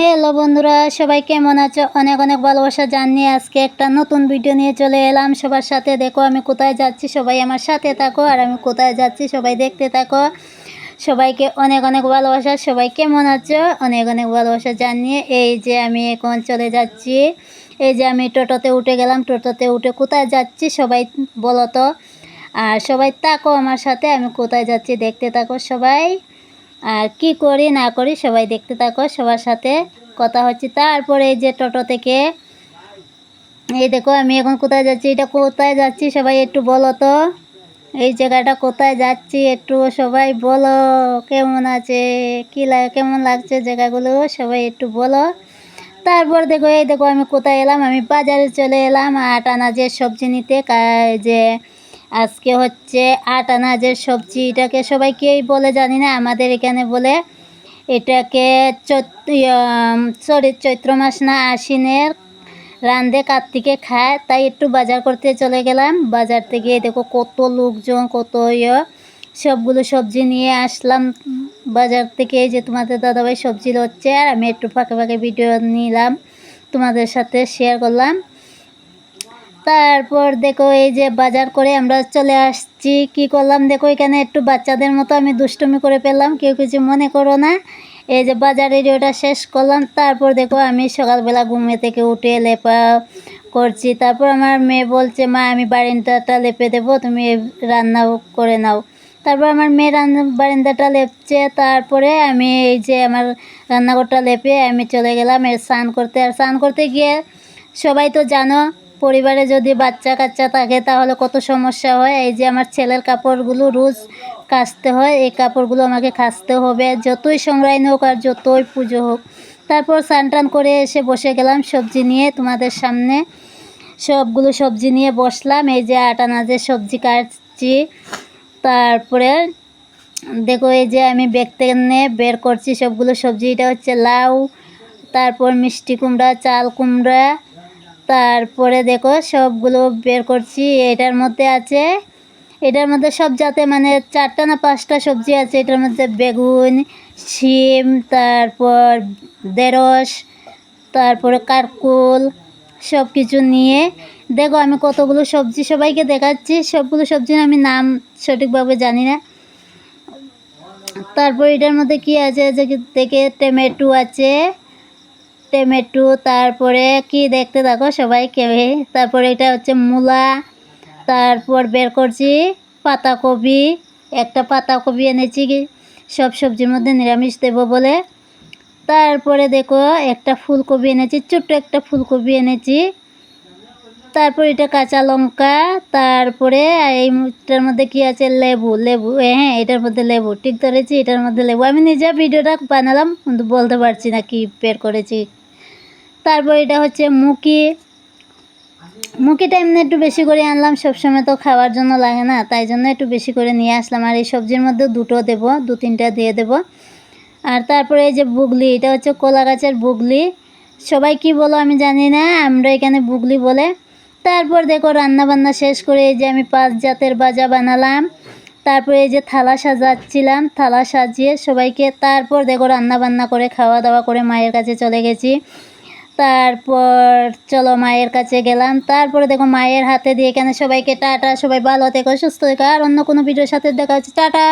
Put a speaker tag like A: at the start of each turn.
A: Hello বন্ধুরা, সবাই কেমন আছো? অনেক অনেক ভালোবাসা জানিয়ে আজকে একটা নতুন ভিডিও নিয়ে চলে এলাম। সবার সাথে দেখো, আমি কোথায় যাচ্ছি? সবাই আমার সাথে থাকো, আর আমি কোথায় যাচ্ছি? সবাই দেখতে থাকো। সবাইকে অনেক অনেক ভালোবাসা। সবাই কেমন আছো? অনেক অনেক ভালোবাসা জানিয়ে এই যে আমি এখন চলে যাচ্ছি। এই যে আমি টোটোতে উঠে গেলাম। টোটোতে উঠে কোথায় যাচ্ছি সবাই বলো তো? আর সবাই থাকো আমার সাথে, আমি কোথায় যাচ্ছি দেখতে থাকো সবাই। আর কি করি না করি সবাই দেখতে থাকো, সবার সাথে কথা হচ্ছে। তারপরে এই যে টোটো থেকে, এই দেখো আমি এখন কোথায় যাচ্ছি, এটা কোথায় যাচ্ছি সবাই একটু বলো তো। এই জায়গাটা কোথায় যাচ্ছি একটু সবাই বলো, কেমন আছে, কী লাগে কেমন লাগছে জায়গাগুলো সবাই একটু বলো। তারপর দেখো, এই দেখো আমি কোথায় এলাম, আমি বাজারে চলে এলাম, আট আনাজের সবজি নিতে যে আজকে হচ্ছে আট আনাজের সবজি এটাকে সবাই কেই বলে জানি না, আমাদের এখানে বলে এটাকে সরি চৈত্র মাস না, আশ্বিনের রান্ধে কার্তিকে খায়, তাই একটু বাজার করতে চলে গেলাম। বাজার থেকে দেখো কত লোকজন, কত ইয়ে সবগুলো সবজি নিয়ে আসলাম। বাজার থেকে যে তোমাদের দাদাভাই সবজি হচ্ছে আর আমি একটু ফাঁকে ফাঁকে ভিডিও নিলাম, তোমাদের সাথে শেয়ার করলাম। তারপর দেখো এই যে বাজার করে আমরা চলে আসছি। কি করলাম? দেখো এখানে একটু বাচ্চাদের মতো আমি দুষ্টুমি করে পেলাম কেউ কিছু মনে করো না। এই যে বাজারের ওটা শেষ করলাম, তারপর দেখো আমি সকালবেলা ঘুমে থেকে উঠে লেপা করছি। তারপর আমার মেয়ে বলছে, মা, আমি বারিন্দাটা লেপে দেবো, তুমি রান্না করে নাও। তারপর আমার মেয়ে রান্না বারিন্দাটা লেপছে, তারপরে আমি এই যে আমার রান্নাঘরটা লেপে আমি চলে গেলাম স্নান করতে। আর স্নান করতে গিয়ে সবাই তো জানো পরিবারে যদি বাচ্চা কাচ্চা থাকে, তাহলে কত সমস্যা হয়? এই যে আমার ছেলের কাপড়গুলো রোজ কাচতে হয়, এই কাপড়গুলো আমাকে কাচতে হবে। যতই সংগ্রাইন হোক আর যতই পুজো হোক। তারপর স্নান টান করে এসে বসে গেলাম সবজি নিয়ে তোমাদের সামনে। সবগুলো সবজি নিয়ে বসলাম। এই যে আটা নাজের সবজি কাটছি। তারপরে দেখো, এই যে আমি থেকে নিয়ে বের করছি সবগুলো সবজি। এটা হচ্ছে লাউ, তারপর মিষ্টি কুমড়া, চাল কুমড়া তারপরে দেখো সবগুলো বের করছি। এটার মধ্যে আছে, এটার মধ্যে সব জাতে মানে চারটা না পাঁচটা সবজি আছে। এটার মধ্যে বেগুন, শিম, তারপর দেরস তারপরে কারকুল সব কিছু নিয়ে দেখো আমি কতগুলো সবজি সবাইকে দেখাচ্ছি। সবগুলো সবজির আমি নাম সঠিকভাবে জানি না। তারপর এটার মধ্যে কি আছে? দেখে টমেটো আছে টমেটো তারপরে কি দেখতে থাকো সবাই কেবে তারপরে এটা হচ্ছে মূলা, তারপর বের করছি পাতাকপি। একটা পাতাকপি এনেছি সব সবজির মধ্যে নিরামিষ দেবো বলে। তারপরে দেখো একটা ফুলকপি এনেছি, ছোট্ট একটা ফুলকপি এনেছি। তারপর এটা কাঁচা লঙ্কা, তারপরে এইটার মধ্যে কি আছে? লেবু লেবু হ্যাঁ এটার মধ্যে লেবু, ঠিক ধরেছি, এটার মধ্যে লেবু। আমি নিজে ভিডিওটা বানালাম, কিন্তু বলতে পারছি না কি বের করেছি। তারপর এটা হচ্ছে মুকি মুখিটা এমনি একটু বেশি করে আনলাম, সবসময় তো খাওয়ার জন্য লাগে না, তাই জন্য একটু বেশি করে নিয়ে আসলাম। আর এই সবজির মধ্যে দুটো দেব, দু তিনটা দিয়ে দেব। আর তারপরে এই যে বুগলি, এটা হচ্ছে কলা গাছের বুগলি। সবাই কি বলো আমি জানি না, আমরা এখানে বুগলি বলে। তারপর দেখো রান্না বান্না শেষ করে এই যে আমি পাঁচ জাতের বাজা বানালাম। তারপরে এই যে থালা সাজাচ্ছিলাম, থালা সাজিয়ে সবাইকে তারপর দেখো রান্না বান্না করে, খাওয়া দাওয়া করে মায়ের কাছে চলে গেছি। তারপর চলো মায়ের কাছে গেলাম। তারপরে দেখো মায়ের হাতে দিয়ে কেন সবাইকে টাটা, সবাই ভালো থেকো, সুস্থ থেকো, আর অন্য কোনো ভিডিওর সাথে দেখা হচ্ছে। টাটা!